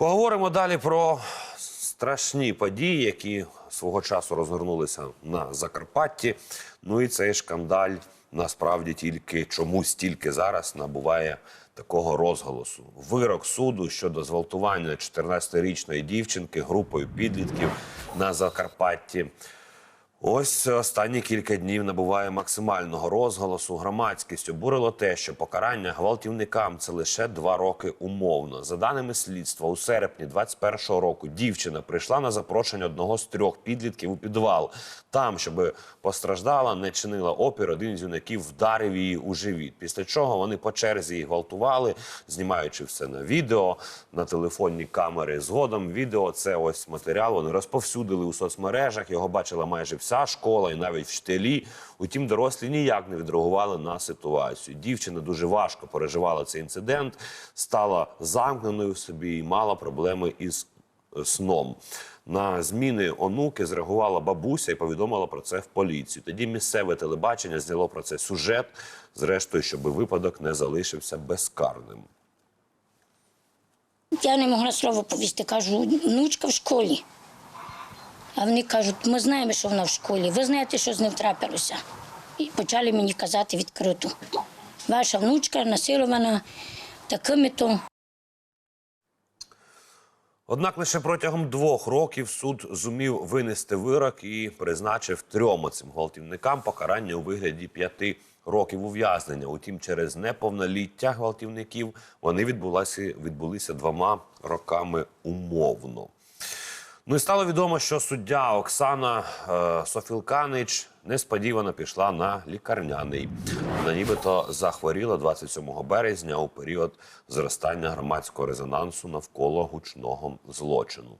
Поговоримо далі про страшні події, які свого часу розгорнулися на Закарпатті. Ну і цей шкандаль насправді тільки чомусь тільки зараз набуває такого розголосу. Вирок суду щодо зґвалтування 14-річної дівчинки групою підлітків на Закарпатті. Ось останні кілька днів набуває максимального розголосу. Громадськість обурило те, що покарання гвалтівникам це лише два роки умовно. За даними слідства, у серпні 21-го року дівчина прийшла на запрошення одного з трьох підлітків у підвал. Там, щоб постраждала, не чинила опір, один з юнаків вдарив її у живіт. Після чого вони по черзі її гвалтували, знімаючи все на відео, на телефонні камери. Згодом відео це ось матеріал. Вони розповсюдили у соцмережах. Його бачила майже вся школа і навіть вчителі. Утім, дорослі ніяк не відреагували на ситуацію. Дівчина дуже важко переживала цей інцидент, стала замкненою в собі і мала проблеми із е, сном. На зміни онуки зреагувала бабуся і повідомила про це в поліцію. Тоді місцеве телебачення зняло про це сюжет, зрештою, щоб випадок не залишився безкарним. Я не могла слово повісти. Кажу, внучка в школі. А вони кажуть, ми знаємо, що вона в школі. Ви знаєте, що з ним трапилося. І почали мені казати відкрито. Ваша внучка насилована такими-то. Однак лише протягом двох років суд зумів винести вирок і призначив трьом цим гвалтівникам покарання у вигляді п'яти років ув'язнення. Утім, через неповноліття гвалтівників вони відбулися, відбулися двома роками умовно. Ну і стало відомо, що суддя Оксана е, Софілканич несподівано пішла на лікарняний. Вона нібито захворіла 27 березня у період зростання громадського резонансу навколо гучного злочину.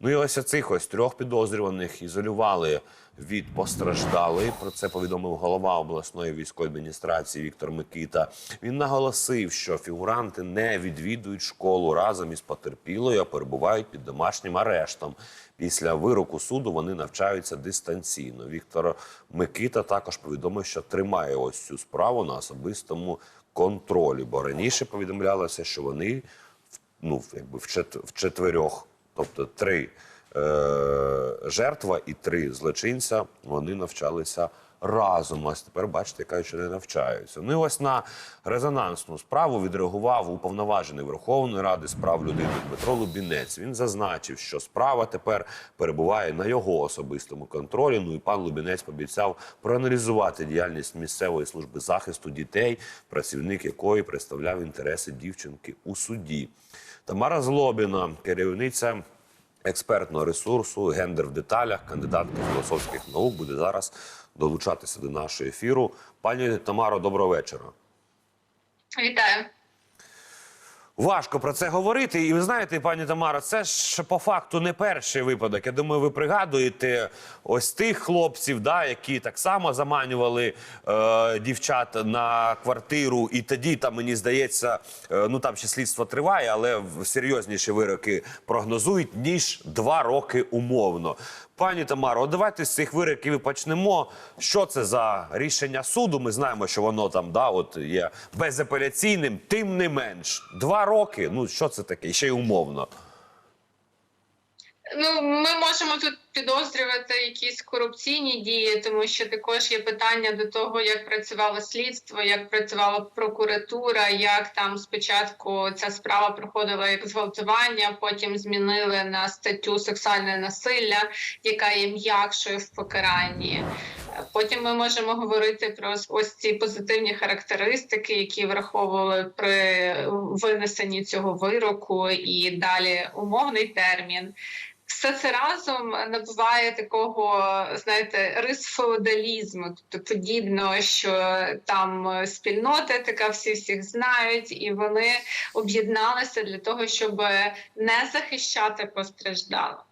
Ну і ось цих ось трьох підозрюваних ізолювали від постраждалої. Про це повідомив голова обласної військової адміністрації Віктор Микита. Він наголосив, що фігуранти не відвідують школу разом із потерпілою, а перебувають під домашнім арештом. Після вироку суду вони навчаються дистанційно. Віктор Микита також повідомив, що тримає ось цю справу на особистому контролі, бо раніше повідомлялося, що вони ну якби в чет- в четверьох, тобто три жертва і три злочинця, вони навчалися разом. Ось тепер бачите, кажуть, що не навчаються. Ну і ось на резонансну справу відреагував уповноважений Верховної Ради з прав людини Дмитро Лубінець. Він зазначив, що справа тепер перебуває на його особистому контролі. Ну і пан Лубінець пообіцяв проаналізувати діяльність місцевої служби захисту дітей, працівник якої представляв інтереси дівчинки у суді. Тамара Злобіна, керівниця експертного ресурсу, гендер в деталях, кандидатка філософських наук, буде зараз долучатися до нашого ефіру. Пані Тамаро, доброго вечора. Вітаю. Важко про це говорити. І ви знаєте, пані Тамара, це ж по факту не перший випадок. Я думаю, ви пригадуєте ось тих хлопців, да, які так само заманювали е, дівчат на квартиру. І тоді там мені здається, е, ну там ще слідство триває, але серйозніші вироки прогнозують ніж два роки умовно. Пані Тамаро, давайте з цих вироків і почнемо. Що це за рішення суду? Ми знаємо, що воно там да, от є безапеляційним, тим не менш. Два роки. Ну що це таке? Ще й умовно. Ну, ми можемо тут підозрювати якісь корупційні дії, тому що також є питання до того, як працювало слідство, як працювала прокуратура, як там спочатку ця справа проходила як зґвалтування, потім змінили на статтю сексуальне насилля, яка є м'якшою в покаранні. Потім ми можемо говорити про ось ці позитивні характеристики, які враховували при винесенні цього вироку, і далі умовний термін. Все це разом набуває такого, знаєте, рис феодалізму, тобто подібно, що там спільнота така, всі всіх знають, і вони об'єдналися для того, щоб не захищати постраждалих,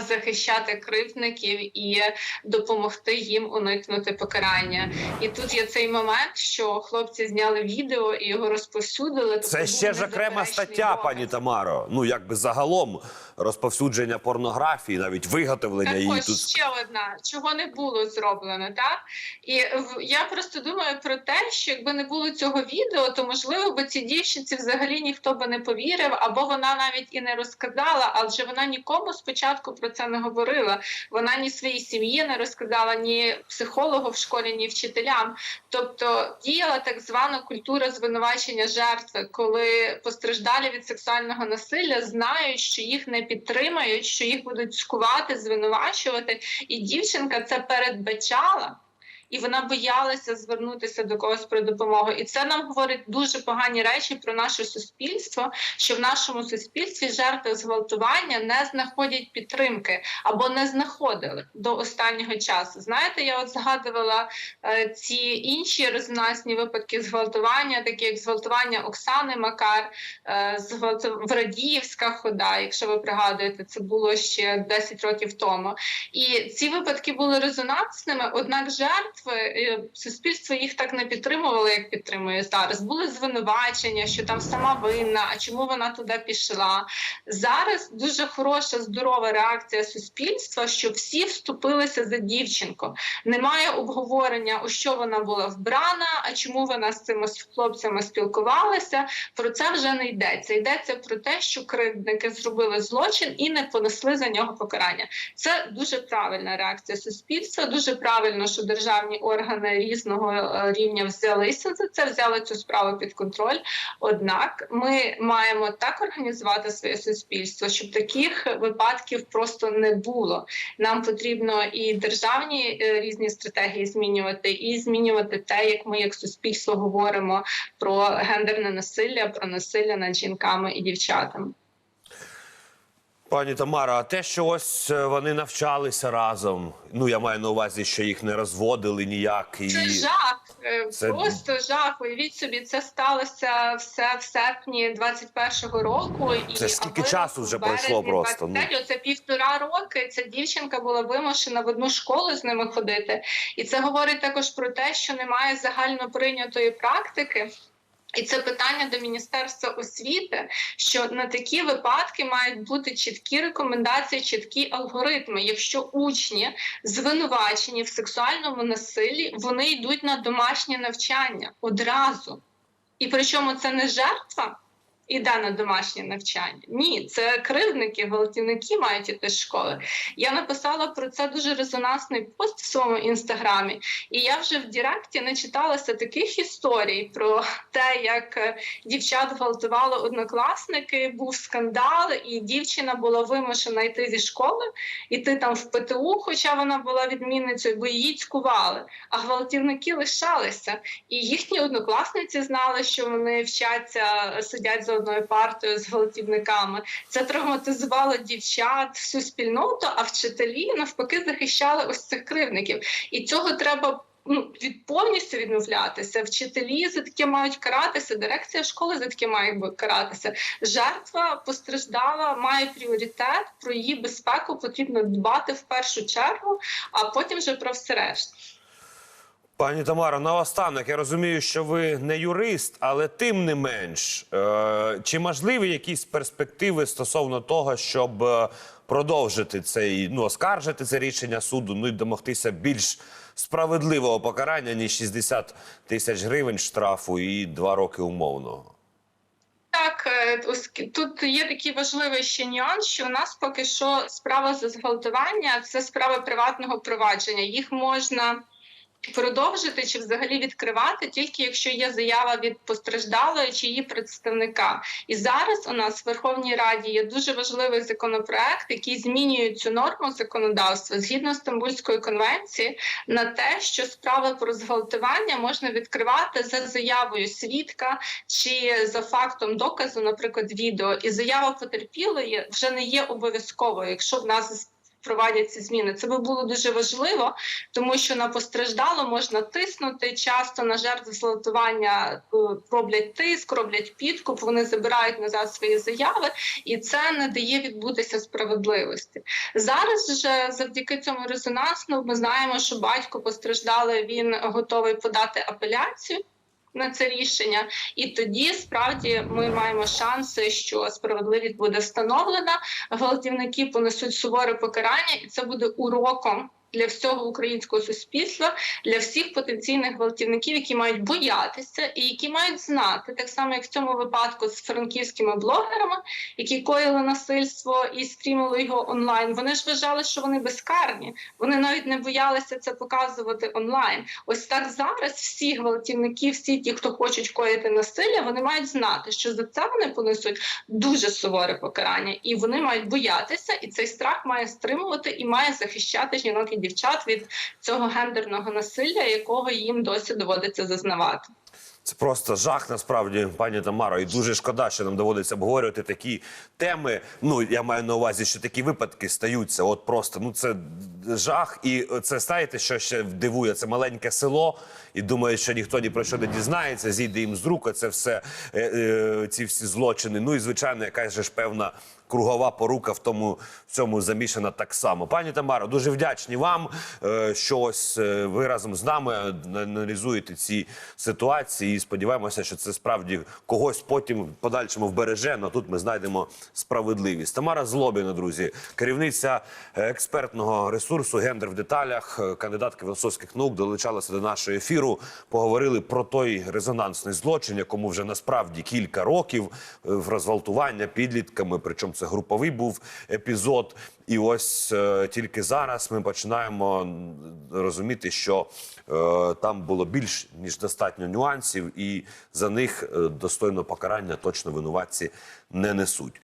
захищати кривдників і допомогти їм уникнути покарання. І тут є цей момент, що хлопці зняли відео і його розповсюдили. Це ще ж окрема стаття, доказ. пані Тамаро. Ну якби загалом розповсюдження порнографії, навіть виготовлення Так її ось тут. ще одна, чого не було зроблено, так? І я просто думаю про те, що якби не було цього відео, то можливо би цій дівчинці взагалі ніхто би не повірив, або вона навіть і не розказала, адже вона нікому спочатку про це не говорила. Вона ні своїй сім'ї не розказала, ні психологу в школі, ні вчителям. Тобто діяла так звана культура звинувачення жертви, коли постраждалі від сексуального насилля знають, що їх не підтримають, що їх будуть скувати, звинувачувати, і дівчинка це передбачала. І вона боялася звернутися до когось про допомогу. І це нам говорить дуже погані речі про наше суспільство, що в нашому суспільстві жертви зґвалтування не знаходять підтримки або не знаходили до останнього часу. Знаєте, я от згадувала е, ці інші резонансні випадки зґвалтування, такі як зґвалтування Оксани Макар, е, зґвалту... Врадіївська хода, якщо ви пригадуєте, це було ще 10 років тому. І ці випадки були резонансними, однак жертви е, суспільство їх так не підтримувало, як підтримує зараз. Були звинувачення, що там сама винна, а чому вона туди пішла. Зараз дуже хороша, здорова реакція суспільства, що всі вступилися за дівчинку. Немає обговорення, у що вона була вбрана, а чому вона з цими хлопцями спілкувалася. Про це вже не йдеться. Йдеться про те, що кривдники зробили злочин і не понесли за нього покарання. Це дуже правильна реакція суспільства. Дуже правильно, що державні органи різного е, рівня взялися за це, взяли цю справу під контроль. Однак ми маємо так організувати своє суспільство, щоб таких випадків просто не було. Нам потрібно і державні е, різні стратегії змінювати, і змінювати те, як ми як суспільство говоримо про гендерне насилля, про насилля над жінками і дівчатами. Пані Тамара, а те, що ось е, вони навчалися разом. Ну я маю на увазі, що їх не розводили ніяк і Це жах, е, Це- просто жах. Уявіть собі, це сталося все в серпні 21-го року. І Це скільки часу вже пройшло просто, ну. Це півтора роки. Ця дівчинка була вимушена в одну школу з ними ходити. І це говорить також про те, що немає загально прийнятої практики. І це питання до Міністерства освіти, що на такі випадки мають бути чіткі рекомендації, чіткі алгоритми. Якщо учні звинувачені в сексуальному насиллі, вони йдуть на домашнє навчання одразу. І причому це не жертва іде на домашнє навчання. Ні, це кривдники, гвалтівники мають іти з школи. Я написала про це дуже резонансний пост в своєму інстаграмі, і я вже в Діректі начиталася таких історій про те, як е, дівчат гвалтували однокласники, був скандал, і дівчина була вимушена йти зі школи, іти там в ПТУ, хоча вона була відмінницею, бо її цькували. А гвалтівники лишалися. І їхні однокласниці знали, що вони вчаться, сидять за одною партою з гвалтівниками. Це травматизувало дівчат, всю спільноту, а вчителі навпаки захищали ось цих кривдників. І цього треба. Ну, від повністю відмовлятися. Вчителі за таке мають каратися, дирекція школи за таке має каратися. Жертва постраждала, має пріоритет. Про її безпеку потрібно дбати в першу чергу, а потім вже про все решта. Пані Тамара, наостанок, я розумію, що ви не юрист, але тим не менш, е, чи можливі якісь перспективи стосовно того, щоб е, продовжити цей, ну, оскаржити це рішення суду, ну і домогтися більш справедливого покарання, ніж 60 тисяч гривень штрафу і два роки умовного? Так, е, тут є такий важливий ще нюанс, що у нас поки що справа за зґвалтування це справа приватного провадження. Їх можна продовжити чи взагалі відкривати тільки якщо є заява від постраждалої чи її представника. І зараз у нас в Верховній Раді є дуже важливий законопроект, який змінює цю норму законодавства згідно Стамбульської конвенції на те, що справи про зґвалтування можна відкривати за заявою свідка чи за фактом доказу, наприклад, відео. І заява потерпілої вже не є обов'язковою, якщо в нас впровадять ці зміни. Це би було дуже важливо, тому що на постраждало можна тиснути. Часто на жертв зґвалтування е, роблять тиск, роблять підкуп. Вони забирають назад свої заяви, і це не дає відбутися справедливості. Зараз же завдяки цьому резонансу ми знаємо, що батько постраждали. Він готовий подати апеляцію. На це рішення, і тоді справді ми маємо шанси, що справедливість буде встановлена. Гвалтівники понесуть суворе покарання, і це буде уроком для всього українського суспільства, для всіх потенційних гвалтівників, які мають боятися і які мають знати, так само як в цьому випадку з франківськими блогерами, які коїли насильство і стрімили його онлайн. Вони ж вважали, що вони безкарні. Вони навіть не боялися це показувати онлайн. Ось так зараз всі гвалтівники, всі ті, хто хочуть коїти насилля, вони мають знати, що за це вони понесуть дуже суворе покарання, і вони мають боятися, і цей страх має стримувати і має захищати жінок і дівчат від цього гендерного насилля, якого їм досі доводиться зазнавати. Це просто жах, насправді, пані Тамаро. І дуже шкода, що нам доводиться обговорювати такі теми. Ну я маю на увазі, що такі випадки стаються. От просто ну це жах. І це знаєте, що ще дивує? Це маленьке село, і думають, що ніхто ні про що не дізнається, зійде їм з рук. Це все е, е, ці всі злочини. Ну і звичайно, якась же ж певна. Кругова порука в тому в цьому замішана так само. Пані Тамаро, дуже вдячні вам, е, що ось е, ви разом з нами аналізуєте ці ситуації. І сподіваємося, що це справді когось потім в подальшому вбереже. але тут ми знайдемо справедливість. Тамара Злобіна, друзі, керівниця експертного ресурсу Гендер в деталях, е, кандидатка філософських наук, долучалася до нашого ефіру. Поговорили про той резонансний злочин, якому вже насправді кілька років в розґвалтування підлітками. Причому це груповий був епізод. І ось е, тільки зараз ми починаємо розуміти, що е, там було більш ніж достатньо нюансів, і за них е, достойно покарання точно винуватці не несуть.